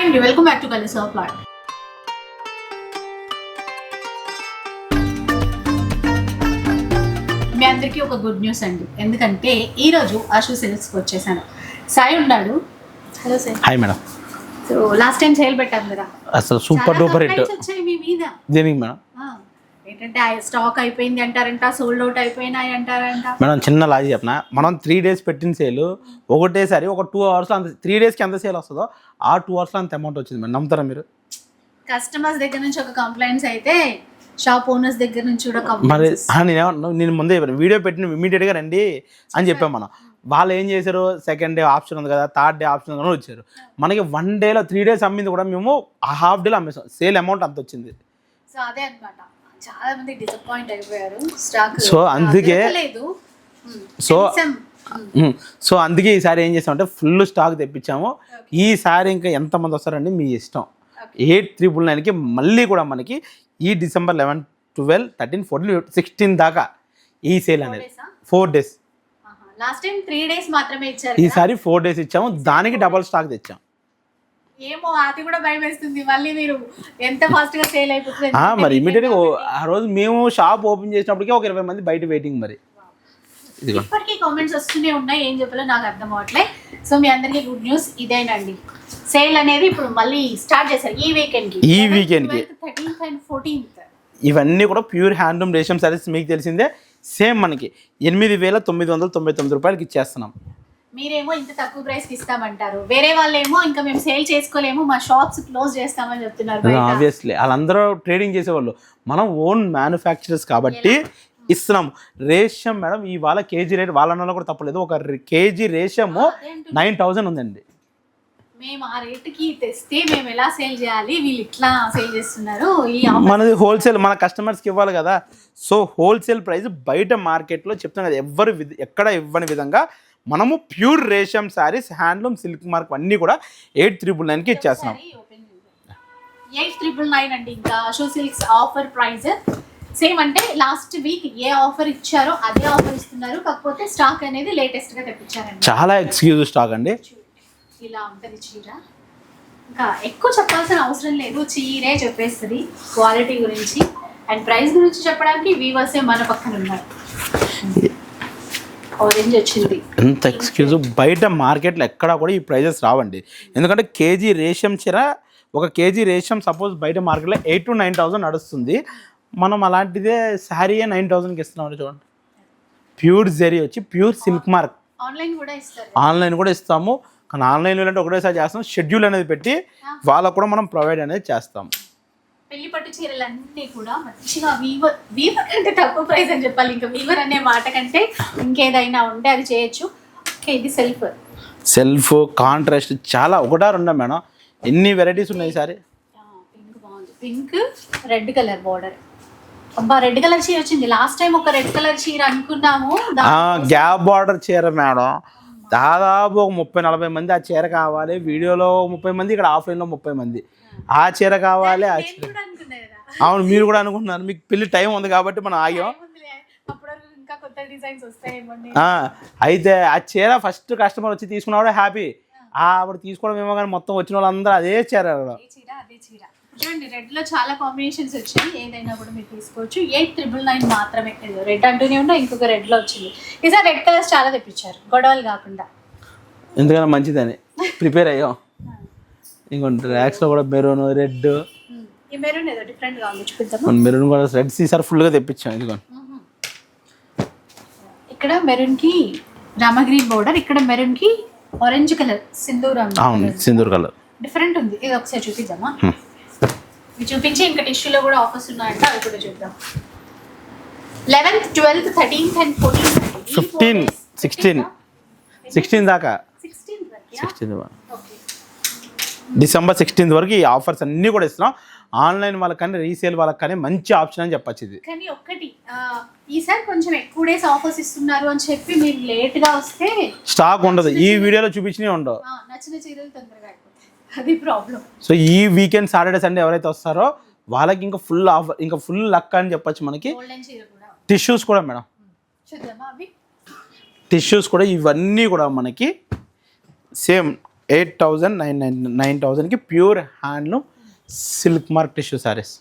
అండి welcome back to కలిసి ప్లాట్ మీ అందరికీ ఒక గుడ్ న్యూస్ అండి. ఎందుకంటే ఈరోజు ఆశు సిల్క్స్కి వచ్చేసాను సాయి ఉన్నాడు. Hello sir hi madam so last time sale పెట్టాం కదా. అసలు సూపర్ డూపర్ హిట్. వచ్చాయి మీ మీద. దేనికి మేడం ఆ, ఏంటంటే స్టాక్ అయిపోయింది అంటారంట సోల్డ్ అవుట్ అయిపోయినాయి అంటారంట. మేడం చిన్న లాజీ చెప్పిన? మనం త్రీ డేస్ పెట్టిన సేల్ ఒకటేసారి ఒక టూ అవర్స్లో అంత త్రీ డేస్కి ఎంత సేల్ వస్తుందో ఆ టూ అవర్స్లో అంత అమౌంట్ వచ్చింది మేడం. నమ్ముతారా మీరు? కస్టమర్స్ దగ్గర నుంచి ఒక కంప్లైంట్స్ అయితే షాప్ ఓనర్స్ దగ్గర నుంచి కూడా మరి నేను నేను ముందే చెప్పాను వీడియో పెట్టిన ఇమీడియట్గా రండి అని చెప్పాం మనం. వాళ్ళు ఏం చేశారు? సెకండ్ డే ఆప్షన్ ఉంది కదా థర్డ్ డే ఆప్షన్ ఉంది వచ్చారు. మనకి వన్ డేలో త్రీ డేస్ అమ్మింది కూడా మేము హాఫ్ డేలో అమ్మేసాం. సేల్ అమౌంట్ అంత వచ్చింది. సో అదే అన్నమాట. చాలా మంది డిసప్పాయింట్ అయిపోయారు. స్టాక్ So, అందుకే- లేదు సో సో అందుకే ఈసారి ఏం చేసామంటే ఫుల్ స్టాక్ తెప్పించాము. ఈసారి ఇంకా ఎంతమంది వస్తారండి? మీ ఇష్టం. ఎయిట్ త్రిపుల్ నైన్కి మళ్ళీ కూడా మనకి ఈ December eleven twelve thirteen fourteen sixteen దాకా ఈ సేల్ అనేది. Four days last time three days మాత్రమే ఇచ్చారు. ఈసారి ఫోర్ డేస్ ఇచ్చాము. దానికి డబల్ స్టాక్ తెచ్చాం. ఏమో అది కూడా భయం వేస్తుంది మళ్ళీ మీరు ఎంత ఫాస్ట్గా సేల్ అయిపోతుంది మరి ఇమీడియట్గా ఆ రోజు మేము షాప్ ఓపెన్ చేసినప్పటికీ ఒక ఇరవై మంది బయట వెయిటింగ్ మరి. ఇప్పటికీ కామెంట్స్ వస్తూనే ఉన్నాయి. ఏం చెప్పాలో నాకు అర్థం అవట్లే సో మీ అందరికీ గుడ్ న్యూస్ ఇదేనండి. సేల్ అనేది ఇప్పుడు మళ్ళీ స్టార్ట్ చేశారు. ఈ వీకెండ్కి. ఈ weekend కి. థర్టీన్త్ అండ్ ఫోర్టీన్త్ ఇవన్నీ కూడా ప్యూర్ హ్యాండ్లూమ్ రేషం సారీస్ మీకు తెలిసిందే. సేమ్ మనకి. ఎనిమిది వేల తొమ్మిది వందల తొంభై తొమ్మిది రూపాయలకి ఇచ్చేస్తున్నాం. మీరేమో ఇంత తక్కువ ప్రైస్కి ఇస్తామంటారు. వేరే వాళ్ళేమో ఇంకా మేము సేల్ చేసుకోలేము మా షాప్స్ క్లోజ్ చేస్తామని చెప్తున్నారు. ఆబ్వియస్లీ వాళ్ళందరూ ట్రేడింగ్ చేసేవాళ్ళు. మనం ఓన్ మ్యానుఫ్యాక్చరర్స్ కాబట్టి ఇస్తున్నాం. రేషం మేడం ఇవాళ కేజీ రేట్ వాళ్ళ కూడా తప్పలేదు. ఒక కేజీ రేషము? నైన్ థౌజండ్ ఉందండి. మేము ఆ రేటుకి తెస్తే మేము ఎలా సేల్ చేయాలి? వీళ్ళు ఇట్లా సేల్ చేస్తున్నారు. మనది హోల్సేల్ మన కస్టమర్స్కి ఇవ్వాలి కదా. సో హోల్సేల్ ప్రైస్ బయట మార్కెట్లో చెప్తాం కదా ఎవ్వరు ఎక్కడ ఇవ్వని విధంగా మనము ప్యూర్ రేషం శారీస్ హ్యాండ్లూమ్ సిల్క్ మార్క్ అన్నీ కూడా ఎయిట్ త్రిబుల్ నైన్కి ఇచ్చేస్తున్నాం. ఎయిట్ ట్రిపుల్ నైన్ అండి ఇంకా. Show silks offer price same అంటే లాస్ట్ వీక్ ఏ ఆఫర్ ఇచ్చారో అదే ఆఫర్ ఇస్తున్నారు. కాకపోతే స్టాక్ అనేది లేటెస్ట్గా తెప్పించారండి. చాలా ఎక్స్క్లూజివ్ స్టాక్ అండి. ఇలా ఉంటది చీర. ఇంకా ఎక్కువ చెప్పాల్సిన అవసరం లేదు. చీరే చెప్పేస్తుంది క్వాలిటీ గురించి. అండ్ ప్రైస్ గురించి చెప్పడానికి వీవర్సే మన పక్కన ఉన్నారు. ఆరెంజ్ వచ్చింది. ఎంత ఎక్స్క్లూజివ్ బయట మార్కెట్లో ఎక్కడా కూడా ఈ ప్రైజెస్ రావండి. ఎందుకంటే కేజీ రేషం చీర ఒక కేజీ రేషం సపోజ్ బయట మార్కెట్లో ఎయిట్ టు నైన్ థౌసండ్ నడుస్తుంది. మనం అలాంటిదే శారీయే నైన్ థౌసండ్కి ఇస్తున్నాం చూడండి. ప్యూర్ జెరీ వచ్చి ప్యూర్ సిల్క్ మార్క్ ఆన్లైన్ కూడా ఇస్తారు. ఆన్లైన్ కూడా ఇస్తాము. కానీ ఆన్లైన్లో అంటే ఒకటేసారి చేస్తాం. షెడ్యూల్ అనేది పెట్టి వాళ్ళకు కూడా మనం ప్రొవైడ్ అనేది చేస్తాం. పెళ్ళి పట్టు చీరలు అన్నీ కూడా మంచిగా వీవర్ వీవర్ కంటే తక్కువ ప్రైస్ అని చెప్పాలి. ఇంకా వీవర్ అనే మాట కంటే ఇంకేదైనా ఉంటే అది చేయొచ్చు. ఓకే ఇది సెల్ఫ్. సెల్ఫ్ కాంట్రాస్ట్ చాలా ఒకటా రెండా మేడం. ఎన్ని వెరైటీస్ ఉన్నాయి ఈసారి పింక్ బాగుంది. Pink red colour border. అబ్బా రెడ్ కలర్ చీర వచ్చింది. లాస్ట్ టైం ఒక రెడ్ కలర్ చీర అనుకున్నాము. గ్యాప్ బార్డర్ చీర మేడం. దాదాపు ఒక ముప్పై నలభై మంది ఆ చీర కావాలి. వీడియోలో ముప్పై మంది ఇక్కడ ఆఫ్లైన్లో ముప్పై మంది. ఆ చీర కావాలి ఆ చీర. అవును మీరు కూడా అనుకుంటున్నారు. మీకు పెళ్ళి టైం ఉంది కాబట్టి మనం ఆగాం. అయితే ఆ చీర ఫస్ట్ కస్టమర్ వచ్చి తీసుకున్నవాడే హ్యాపీ. ఆవిడ తీసుకోవడం ఏమో కానీ మొత్తం వచ్చిన వాళ్ళందరూ అదే చీర అదే చూడండి రెడ్లో చాలా కాంబినేషన్స్ వచ్చాయి. ఏదైనా కూడా మీరు తీసుకోవచ్చు. ఎయిట్ త్రిబుల్ నైన్ మాత్రమే. రెడ్ అంటూనే ఉన్నా ఇంకొక రెడ్లో వచ్చింది. ఈసారి రెడ్ కలర్స్ చాలా తెప్పించారు. గొడవలు కాకుండా. ఎందుకన్నా మంచిదని. ప్రిపేర్ అయ్యాం. ఇంకొంటి ర్యాక్స్లో కూడా మెరూన్ రెడ్. ఈ మెరూన్ ఏదో డిఫరెంట్గా ఉంది మెరూన్ కూడా రెడ్ ఈసారి ఫుల్గా తెప్పించాం ఇదిగోండి. ఇక్కడ మెరూన్కి రామగ్రీన్ బోర్డర్ ఇక్కడ మెరూన్కి ఆరెంజ్ కలర్ సింధూరం అవును సింధూర్ కలర్ డిఫరెంట్ ఉంది. ఇది ఒకసారి చూపిద్దామా? చూపించి ఇంకా టిష్యూలో కూడా ఆఫర్స్ ఉన్నాయంటే అవి కూడా చూద్దాం. Eleventh twelfth thirteenth and fourteenth fifteen sixteen sixteen దాకా. సిక్స్టీన్ ఓకే డిసెంబర్ సిక్స్టీన్త్ వరకు ఈ ఆఫర్స్ అన్నీ కూడా ఇస్తున్నాం. ఆన్లైన్ వాళ్ళకి కానీ రీసేల్ వాళ్ళకి కానీ మంచి ఆప్షన్ అని చెప్పచ్చు ఇది. కానీ ఒక్కటి ఈసారి కొంచెం ఎక్కువ డేస్ ఆఫర్స్ ఇస్తున్నారు అని చెప్పి మీరు లేట్గా వస్తే స్టాక్ ఉండదు. ఈ వీడియోలో చూపించినవి ఉండవు. నచ్చిన చీరలు తొందరగా అది ప్రాబ్లం సో ఈ వీకెండ్ సాటర్డే సండే ఎవరైతే వస్తారో వాళ్ళకి ఇంకా ఫుల్ ఆఫర్ ఇంకా ఫుల్ లక్ అని చెప్పొచ్చు మనకి. టిష్యూస్ కూడా. మేడం. టిష్యూస్ కూడా ఇవన్నీ కూడా మనకి same eight thousand nine nine nine థౌజండ్కి pure handloom silk mark tissue saris.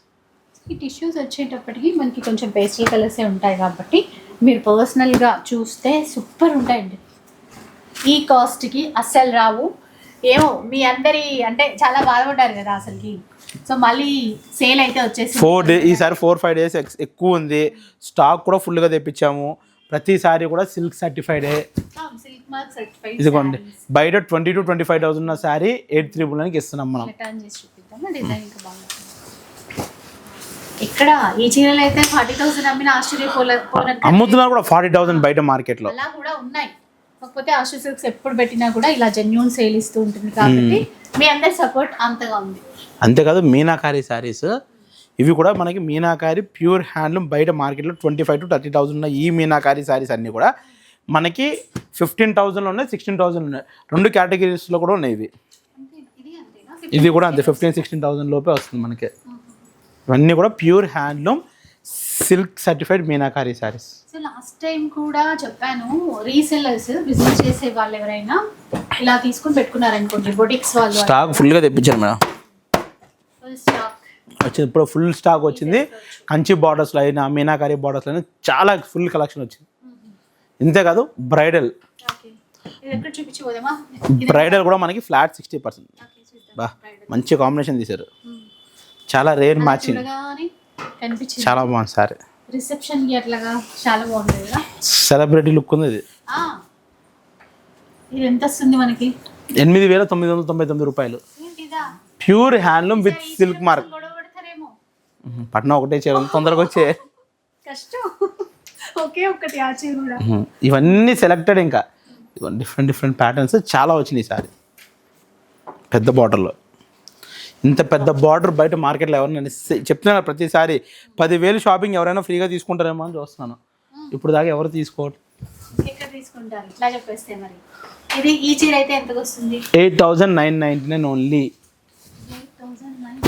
ఈ టిష్యూస్ వచ్చేటప్పటికి మనకి కొంచెం పేస్టల్ కలర్సే ఉంటాయి కాబట్టి మీరు పర్సనల్గా చూస్తే సూపర్ ఉంటాయండి. ఈ కాస్ట్కి అస్సలు రావు. ఏమో మీ అందరి అంటే చాలా బాధపడ్డారు కదా అసలుకి. సో మళ్ళీ సేల్ అయితే వచ్చేసి ఫోర్ డే ఈసారి ఫోర్ ఫైవ్ డేస్ ఎక్కువ ఉంది. స్టాక్ కూడా ఫుల్గా తెప్పించాము. ప్రతిసారి కూడా సిల్క్ సర్టిఫైడే ఇదిగోండి బయట twenty two twenty five thousand ఉన్న శారీ ఎయిట్ త్రీ బుల్కి ఇస్తున్నాం మనం. ఇక్కడ ఈ చీరలు అయితే ఫార్టీ థౌసండ్ అమ్మిన ఆశ్చర్యపోలే పోలేదు అమ్ముతున్నారు కూడా ఫార్టీ థౌసండ్ బయట మార్కెట్లో. అలా కూడా ఉన్నాయి. కాకపోతే ఆశు సిల్క్స్ ఎప్పుడు పెట్టినా కూడా ఇలా జెన్యున్ సేల్ ఇస్తూ ఉంటుంది కాబట్టి మీ అందరి సపోర్ట్ అంతగా ఉంది. అంతేకాదు మీనాకారి శారీస్ ఇవి కూడా మనకి మీనాకారి ప్యూర్ హ్యాండ్లూమ్ బయట మార్కెట్లో twenty five two thirty thousand ఉన్న ఈ మీనాకారి శారీస్ అన్నీ కూడా మనకి ఫిఫ్టీన్ థౌసండ్లో ఉన్నాయి సిక్స్టీన్ థౌసండ్ ఉన్నాయి. రెండు కేటగిరీస్లో కూడా ఉన్నాయి ఇవి. ఇది అంతేనా ఇది కూడా అంతే ఫిఫ్టీన్ సిక్స్టీన్ థౌసండ్ లోపే వస్తుంది మనకి. ఇవన్నీ కూడా pure handloom silk certified meenakari saris. So last time కూడా చెప్పాను రీసెల్లర్స్ బిజినెస్ చేసే వాళ్ళు ఎవరైనా ఇలా తీసుకుని పెట్టుకున్నారనుకోండి బొటిక్స్ వాళ్ళు స్టాక్ ఫుల్గా తెప్పించారు మేడం. ఫుల్ స్టాక్ వచ్చింది. ఇప్పుడు ఫుల్ స్టాక్ వచ్చింది. కంచి బార్డర్స్లో అయినా మీనాకారి బార్డర్స్లో అయినా చాలా ఫుల్ కలెక్షన్ వచ్చింది. ఇంతే కాదు బ్రైడల్ బ్రైడల్ కూడా మనకి ఫ్లాట్ సిక్స్టీ పర్సెంట్. బా మంచి కాంబినేషన్ తీశారు. చాలా రేర్ మ్యాచింగ్ చాలా బాగుంది సారీ. రిసెప్షన్కి అట్లాగా చాలా బాగుంది కదా? సెలబ్రిటీ లుక్ ఉంది ఇది. ఆ, ఇది ఎంత వస్తుంది మనకి? ఎనిమిది వేల తొమ్మిది వందల తొంభై తొమ్మిది రూపాయలు. Pure handloom with silk mark పట్నం ఒకటే చీర తొందరగా వచ్చే. కష్టం. ఒకే ఒక్కటి ఆ చీర కూడా. మ్మ్. ఇవన్నీ సెలెక్టెడ్ ఇంకా. డిఫరెంట్ డిఫరెంట్ ప్యాటర్న్స్ చాలా వచ్చినాయి ఈసారి పెద్ద బార్డర్లో ఇంత పెద్ద బార్డర్ బయట మార్కెట్లో ఎవరైనా చెప్తున్నారు ప్రతిసారి పదివేలు షాపింగ్ ఎవరైనా ఫ్రీగా తీసుకుంటారేమో అని చూస్తున్నాను. ఇప్పుడు దాకా ఎవరు తీసుకోవట్లేదు eight thousand nine ninety nine only eight thousand nine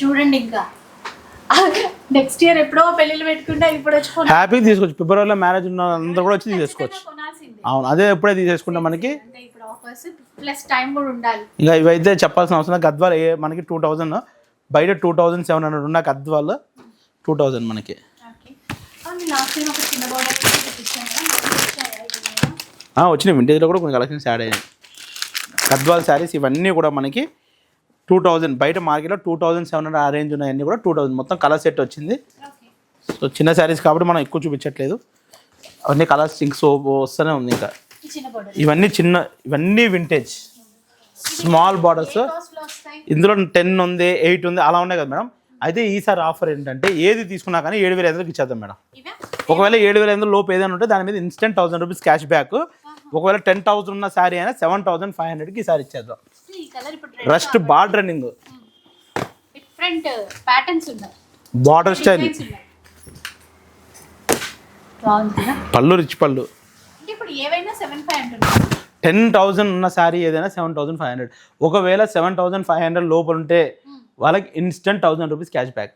చూడండి ఇంకా. నెక్స్ట్ ఇయర్ ఎప్పుడో పెళ్ళిళ్ళు పెట్టుకుంటే ఇప్పుడు వచ్చి హ్యాపీగా తీసుకోవచ్చు. ఫిబ్రవరిలో మ్యారేజ్ ఉన్న అందరూ కూడా వచ్చి తీసేసుకోవచ్చు. కొనాల్సిందే. అవును అదే ఎప్పుడే తీసేసుకుంటే మనకి. ప్లస్ టైం కూడా ఉండాలి. ఇంకా ఇవైతే చెప్పాల్సిన అవసరం. గద్వాల్ ఏ మనకి టూ థౌజండ్ బయట టూ థౌజండ్ సెవెన్ హండ్రెడ్ ఉన్న గద్వాల్ టూ థౌజండ్ మనకి? ఆ, వచ్చినాయి. వింటేజ్లో కూడా కొన్ని కలెక్షన్స్ యాడ్ అయ్యాయి గద్వాల్ శారీస్ ఇవన్నీ కూడా మనకి టూ థౌజండ్. బయట మార్కెట్లో టూ థౌజండ్ సెవెన్ హండ్రెడ్ ఆ రేంజ్ ఉన్నాయన్నీ కూడా టూ థౌజండ్. మొత్తం కలర్ సెట్ వచ్చింది. సో చిన్న శారీస్ కాబట్టి మనం ఎక్కువ చూపించట్లేదు. అవన్నీ కలర్స్ ఇంక సో వస్తూనే ఉంది ఇంకా. ఇవన్నీ చిన్న ఇవన్నీ వింటేజ్ స్మాల్ బార్డర్స్ ఇందులో టెన్ ఉంది ఎయిట్ ఉంది అలా ఉన్నాయి కదా మేడం. అయితే ఈసారి ఆఫర్ ఏంటంటే ఏది తీసుకున్నా కానీ ఏడు వేల ఐదులకు ఇచ్చేద్దాం మేడం. ఒకవేళ ఏడు వేల ఐదు లోపు ఏదైనా ఉంటే దాని మీద instant thousand rupees cash back ఒకవేళ టెన్ థౌసండ్ ఉన్న శారీ అయినా సెవెన్ థౌసండ్ ఫైవ్ హండ్రెడ్కి ఈసారి ఇచ్చేద్దాం. Rust bar running different patterns ఉన్నాయి. బార్డర్ స్టైల్ పళ్ళు రిచ్ పళ్ళు. టెన్ థౌసండ్ ఉన్న శారీ ఏదైనా సెవెన్ థౌసండ్ ఫైవ్ హండ్రెడ్ ఒకవేళ సెవెన్ థౌసండ్ ఫైవ్ హండ్రెడ్ లోపల ఉంటే వాళ్ళకి instant thousand rupees cash back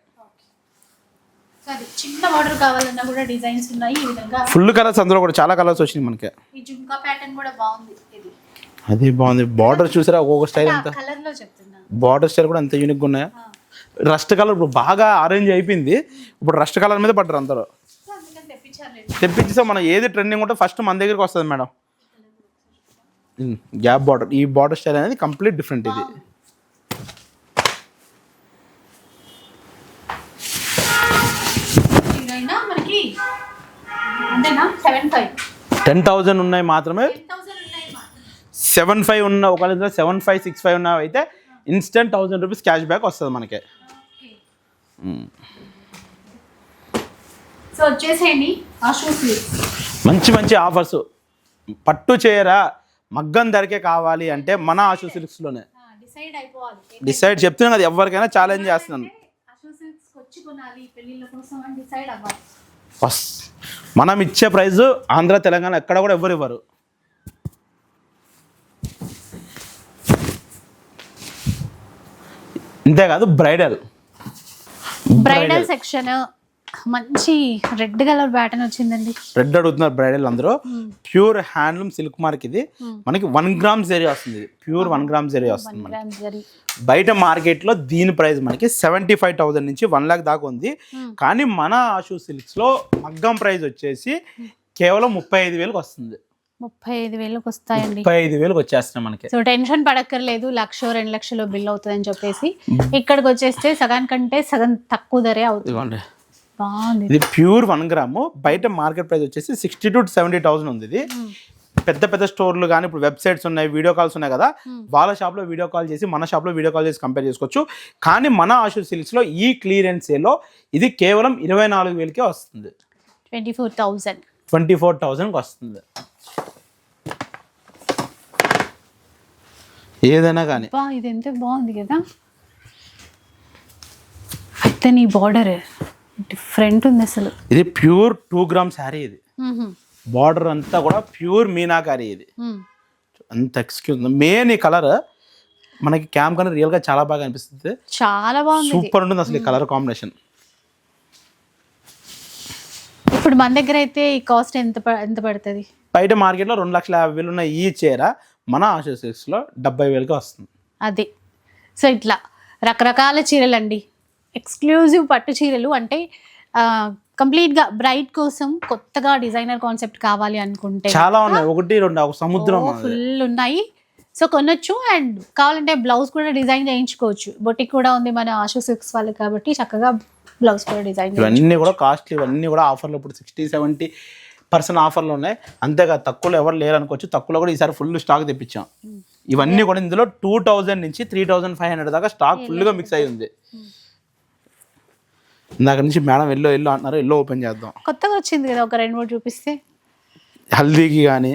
సరే చిన్న బార్డర్ కావాలన్నా కూడా డిజైన్స్ ఉన్నాయి ఈ విధంగా. ఫుల్ కలర్స్ అందులో కూడా చాలా కలర్స్ వచ్చినాయి మనకి. ఈ జుంకా ప్యాటర్న్ కూడా బాగుంది ఇది. అది బాగుంది. బార్డర్ చూసారా ఒక్కొక్క స్టైల్ చెప్తున్నా. బార్డర్ స్టైల్ కూడా ఎంత యూనిక్గా ఉన్నాయా? రస్ట్ కలర్ ఇప్పుడు బాగా అరేంజ్ అయిపోయింది. ఇప్పుడు రస్ట్ కలర్ మీద పడ్డారు అందరూ. సో అందుకని తెప్పించారు తెప్పించేస్తే మనం ఏది ట్రెండింగ్ ఉంటే ఫస్ట్ మన దగ్గరికి వస్తుంది మేడం. గ్యాప్ బార్డర్ ఈ బార్డర్ స్టైల్ అనేది కంప్లీట్ డిఫరెంట్ ఇది. టెన్ థౌజండ్ ఉన్నాయి మాత్రమే టెన్ థౌసండ్ ఉన్నాయి మా సెవెన్ ఫైవ్ ఉన్న ఒకవేళ సెవెన్ ఫైవ్ సిక్స్ ఫైవ్ ఉన్నవి అయితే instant thousand rupees cash back వస్తుంది మనకి. మంచి మంచి ఆఫర్స్. పట్టు చేయరా మగ్గం ధరకే కావాలి అంటే మన ఆశు సిల్క్స్లోనే డిసైడ్ చెప్తున్నాను కదా ఎవరికైనా ఛాలెంజ్ చేస్తున్నాను. ఫస్ట్ మనం ఇచ్చే ప్రైస్ ఆంధ్ర తెలంగాణ ఎక్కడ కూడా ఎవ్వరు ఇవ్వరు. ఇంతే కాదు బ్రైడల్ బ్రైడల్. సెక్షన్ మంచి రెడ్ కలర్ బ్యాటర్న్ వచ్చిందండి. రెడ్ అడుగుతున్నారు బ్రైడల్ అందరూ. ప్యూర్ హ్యాండ్లూమ్ సిల్క్ మార్క్ ఇది. మనకి వన్ గ్రామ్ జరీ వస్తుంది ప్యూర్ వన్ గ్రామ్ జరీ వస్తుంది మనకి. బయట మార్కెట్లో దీని ప్రైస్ మనకి సెవెంటీ ఫైవ్ థౌసండ్ నుంచి వన్ లాక్ దాకా ఉంది. కానీ మన ఆషు సిల్క్స్లో మగ్గం ప్రైస్ వచ్చేసి కేవలం ముప్పై ఐదు వేలకు వస్తుంది. ముప్పై ఐదు వేలకు వస్తాయండి ముప్పై ఐదు వేలకు వచ్చేస్తున్నాయి మనకి. సో టెన్షన్ పడక్కర్లేదు లక్ష రెండు లక్షలు బిల్ అవుతుందని చెప్పేసి ఇక్కడికి వచ్చేస్తే సగం కంటే సగం తక్కువ ధరే అవుతుంది. ఇది ప్యూర్ వన్ గ్రాము. బయట మార్కెట్ ప్రైస్ వచ్చేసి సిక్స్టీ టు సెవెంటీ థౌసండ్ ఉంది ఇది. పెద్ద పెద్ద స్టోర్లు కానీ ఇప్పుడు వెబ్సైట్స్ ఉన్నాయి వీడియో కాల్స్ ఉన్నాయి కదా. వాళ్ళ షాప్లో వీడియో కాల్ చేసి మన షాప్లో వీడియో కాల్ చేసి కంపేర్ చేసుకోవచ్చు. కానీ మన ఆషు సిల్క్స్లో ఈ క్లియరెన్స్ సేల్లో ఇది కేవలం ఇరవై నాలుగు వేలకే వస్తుంది. Twenty four thousand twenty four థౌజండ్కి వస్తుంది. ఏదైనా కానీ. బా ఇది ఎంత బాగుంది కదా. అయితే నీ బార్డర్ డిఫరెంట్ ఉంది అసలు. ఇది ప్యూర్ టూ గ్రామ్ శారీ ఇది. బార్డర్ అంతా కూడా ప్యూర్ మీనాకారి ఇది. అంత ఎక్స్క్యూజ్ మెయిన్ ఈ కలర్ మనకి క్యామ్ కన్నా రియల్గా చాలా బాగా అనిపిస్తుంది. చాలా బాగుంది. సూపర్ ఉంటుంది అసలు ఈ కలర్ కాంబినేషన్ ఇప్పుడు మన దగ్గర అయితే ఈ కాస్ట్ ఎంత ఎంత పడుతుంది? బయట మార్కెట్లో రెండు లక్షల యాభై వేలు ఉన్న ఈ చీర మన ఆశా సిల్క్స్లో డెబ్బై వేలకి వస్తుంది. అది. సో ఇట్లా రకరకాల చీరలు అండి ఎక్స్క్లూజివ్ పట్టు చీరలు అంటే ఆ, complete గా బ్రైట్ కోసం కొత్తగా డిజైనర్ కాన్సెప్ట్ కావాలి అనుకుంటే చాలా ఉన్నాయి. ఒకటి రెండు ఒక సముద్రం. ఫుల్ ఉన్నాయి. సో కొనొచ్చు అండ్ కావాలంటే బ్లౌజ్ కూడా డిజైన్ చేయించుకోవచ్చు. బొటిక్ కూడా ఉంది మన ఆశు సిక్స్ వాళ్ళు కాబట్టి చక్కగా బ్లౌజ్ కూడా డిజైన్ ఇవన్నీ కూడా కాస్ట్లీ ఇవన్నీ కూడా ఆఫర్లో ఇప్పుడు సిక్స్టీ సెవెంటీ పర్సెంట్ ఆఫర్లు ఉన్నాయి. అంతేకాదు తక్కువలో ఎవరు లేరు అనుకోవచ్చు తక్కువలో కూడా ఈసారి ఫుల్ స్టాక్ తెప్పించాం. ఇవన్నీ కూడా ఇందులో టూ థౌజండ్ నుంచి త్రీ థౌజండ్ ఫైవ్ హండ్రెడ్ దాకా స్టాక్ ఫుల్గా మిక్స్ అయి ఉంది. ఇందాక నుంచి మేడం ఎల్లో ఎల్లో అంటున్నారు ఎల్లో ఓపెన్ చేద్దాం. కొత్తగా వచ్చింది కదా ఒక రెండు మూడు చూపిస్తే? హల్దీకి కానీ.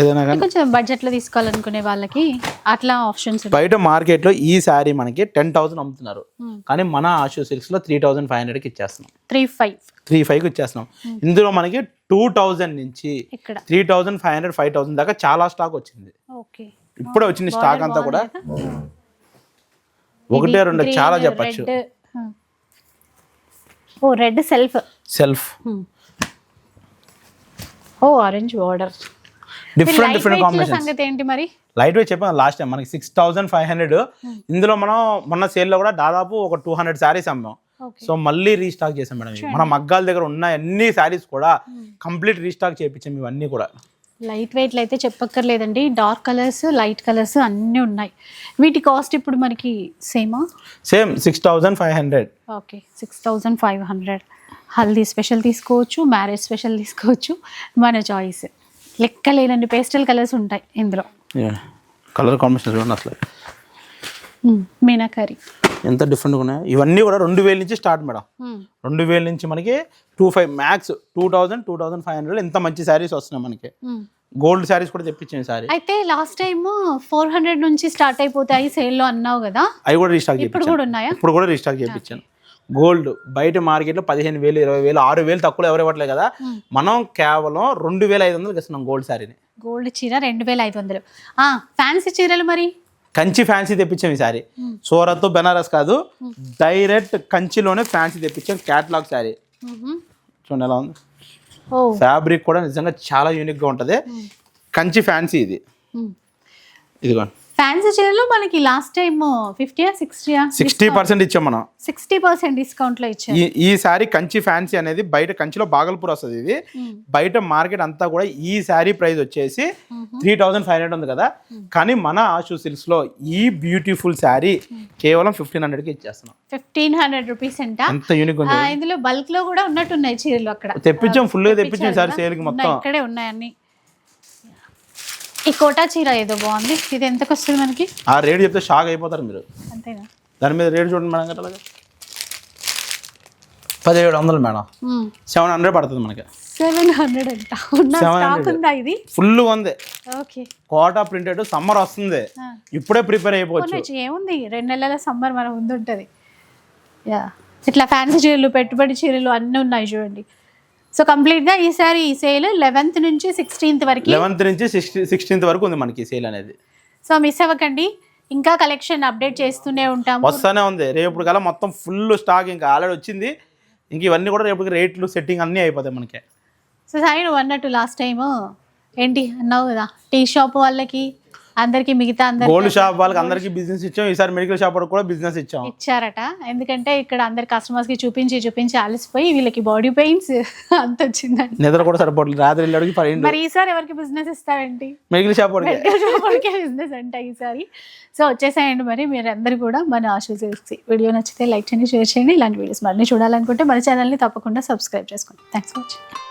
ఏదైనా కానీ కొంచెం బడ్జెట్లో తీసుకోవాలనుకునే వాళ్ళకి అట్లా ఆప్షన్స్ బయట మార్కెట్లో ఈ శారీ మనకి టెన్ థౌసండ్ అమ్ముతున్నారు. Hmm. కానీ మన ఆషో సిల్క్స్లో త్రీ థౌసండ్ ఫైవ్ హండ్రెడ్కి ఇచ్చేస్తున్నాం. త్రీ ఫైవ్ త్రీ ఫైవ్కి ఇచ్చేస్తున్నాం. ఇందులో మనకి టూ థౌజండ్ నుంచి three thousand five hundred five thousand దాకా చాలా స్టాక్ వచ్చింది. ఓకే ఇప్పుడే వచ్చింది స్టాక్ అంతా కూడా. ఒకటే రెండు చాలా చెప్పచ్చు. ఓ రెడ్ సెల్ఫ్ సెల్ఫ్ ఓ orange border different different combination ఏంటి మరి? లైట్ వెయిట్ చెప్పాను లాస్ట్ టైం మనకి సిక్స్ థౌసండ్ ఫైవ్ హండ్రెడ్ ఇందులో మనం మొన్న సేల్లో కూడా దాదాపు ఒక టూ హండ్రెడ్ శారీస్ అమ్మాం. సో మళ్ళీ రీస్టాక్ చేసాం మేడం. మన మగ్గాల దగ్గర ఉన్న అన్ని శారీస్ కూడా కంప్లీట్ రీస్టాక్ చేయించాం ఇవన్నీ కూడా. లైట్ వెయిట్లు అయితే చెప్పక్కర్లేదండి. డార్క్ కలర్స్ లైట్ కలర్స్ అన్నీ ఉన్నాయి. వీటి కాస్ట్ ఇప్పుడు మనకి సేమా same six thousand five hundred okay six thousand five hundred Haldi special తీసుకోవచ్చు మ్యారేజ్ స్పెషల్ తీసుకోవచ్చు మన చాయిస్ లెక్క లేనండి పేస్టల్ కలర్స్ ఉంటాయి ఇందులో. కలర్ కాంబినేషన్ చూడండి అసలు. మీనాకరి. ఎంత డిఫరెంట్గా ఉన్నాయి? ఇవన్నీ కూడా రెండు వేల నుంచి స్టార్ట్ మేడం. రెండు వేల నుంచి మనకి two five max two thousand two thousand five hundred ఎంత మంచి శారీస్ వస్తున్నాయి మనకి. గోల్డ్ శారీస్ కూడా తెప్పించాను శారీ అయితే లాస్ట్ టైం ఫోర్ హండ్రెడ్ నుంచి స్టార్ట్ అయిపోతాయి సేల్లో అన్నావు కదా? అవి కూడా రీస్టాక్ ఇప్పుడు కూడా ఉన్నాయా? ఇప్పుడు కూడా రీస్టాక్ చేయించాను గోల్డ్. బయట మార్కెట్లో పదిహేను వేలు ఇరవై వేలు ఆరు వేలు తక్కువ ఎవరు ఇవ్వట్లేదు కదా. మనం కేవలం రెండు వేల ఐదు వందలకి ఇస్తున్నాం గోల్డ్ శారీని. గోల్డ్ చీర రెండు వేల ఐదు వందలు. ఫ్యాన్సీ చీరలు మరి? కంచి ఫ్యాన్సీ తెప్పించాం ఈ శారీ. సూరత్ బెనారస్ కాదు డైరెక్ట్ కంచిలోనే ఫ్యాన్సీ తెప్పించాం క్యాట్లాగ్ శారీ. చూడండి ఎలా ఉంది. ఫ్యాబ్రిక్ కూడా నిజంగా చాలా యూనిక్గా ఉంటుంది. కంచి ఫ్యాన్సీ ఇది. ఇదిగోండి. ఫ్యాన్సీ చీరలు మనకి లాస్ట్ టైం ఫిఫ్టీయా సిక్స్టీయా సిక్స్టీ పర్సెంట్ ఇచ్చాం మనం. సిక్స్టీ పర్సెంట్ డిస్కౌంట్లో ఇచ్చారు. ఈ ఈ శారీ కంచి ఫ్యాన్సీ అనేది బయట కంచిలో బాగల్పూర్ వస్తుంది ఇది. బయట మార్కెట్ అంతా కూడా ఈ శారీ ప్రైస్ వచ్చేసి త్రీ థౌజండ్ ఫైవ్ హండ్రెడ్ ఉంది కదా. కానీ మన ఆషు సిల్క్స్లో ఈ బ్యూటిఫుల్ శారీ కేవలం ఫిఫ్టీన్ హండ్రెడ్కి ఇచ్చేస్తున్నాం. ఫిఫ్టీన్ హండ్రెడ్ రూపీస్ అంట? ఎంత యూనిక్ ఇందులో బల్క్లో కూడా ఉన్నట్టున్నాయి చీరలు అక్కడ. తెప్పించాం ఫుల్గా తెప్పించాం సార్ సేల్కి మొత్తం ఉన్నాయి, ఇక్కడే ఉన్నాయి అన్ని ఈ కోటా చీర ఏదో బాగుంది. ఇది ఎంతకు వస్తుంది మనకి? ఆ రేట్ చెప్తే షాక్ అయిపోతారు మీరు. అంతేనా? దాని మీద రేట్ చూడండి మేడం గట్ల పదిహేడు వందలు మేడం. సెవెన్ హండ్రెడ్ పడుతుంది మనకి. సెవెన్ హండ్రెడ్ అంట. ఉన్న 700. స్టాక్ ఉందా ఇది? ఫుల్ ఉంది. ఓకే. కోటా ప్రింటెడ్ సమ్మర్ వస్తుంది. ఇప్పుడే ప్రిపేర్ అయిపోవచ్చు. ఏముంది? రెండు నెలల సమ్మర్ మన ముందు ఉంటుంది. యా. ఇట్లా ఫ్యాన్సీ చీరలు పెట్టుబడి చీరలు అన్నీ ఉన్నాయి చూడండి. సో కంప్లీట్గా ఈసారి ఈ సేల్ లెవెన్త్ నుంచి సిక్స్టీన్త్ వరకు. లెవెన్త్ నుంచి సిక్స్టీ సిక్స్టీన్త్ వరకు ఉంది మనకి సేల్ అనేది. సో మిస్ అవ్వకండి. ఇంకా కలెక్షన్ అప్డేట్ చేస్తూనే ఉంటాము. వస్తానే ఉంది. రేపు కల్లా మొత్తం ఫుల్ స్టాక్ ఇంకా ఆల్రెడీ వచ్చింది. ఇంక ఇవన్నీ కూడా రేపు రేట్లు సెట్టింగ్ అన్నీ అయిపోతాయి మనకి. సో సాయి నువ్వు అన్నట్టు లాస్ట్ టైం ఏంటి? అన్నావు కదా టీ షాప్ వాళ్ళకి. అందరికి మిగతా అందరికి గోల్డ్ షాప్ వాళ్ళకి అందరికీ బిజినెస్ ఇచ్చాం. ఈసారి మెడికల్ షాప్ కూడా బిజినెస్ ఇచ్చాం. ఇచ్చారట. ఎందుకంటే ఇక్కడ అందరి కస్టమర్స్కి చూపించి చూపించి అలసిపోయి వీళ్ళకి బాడీ పెయిన్స్ అంత వచ్చిందండి నిద్ర కూడా సరిపోవట్లేదు రాత్రి వెళ్ళాడికి మరి ఈసారి ఎవరికి బిజినెస్ ఇస్తావేంటి? మెడికల్ షాప్ బిజినెస్ అంట ఈసారి. సో వచ్చేసేయండి మరి. మీరు అందరూ కూడా మన ఆశ వీడియో నచ్చితే లైక్ చేయండి షేర్ చేయండి. ఇలాంటి వీడియోస్ మళ్ళీ చూడాలనుకుంటే మన ఛానల్ని తప్పకుండా సబ్స్క్రైబ్ చేసుకోండి. Thanks for watching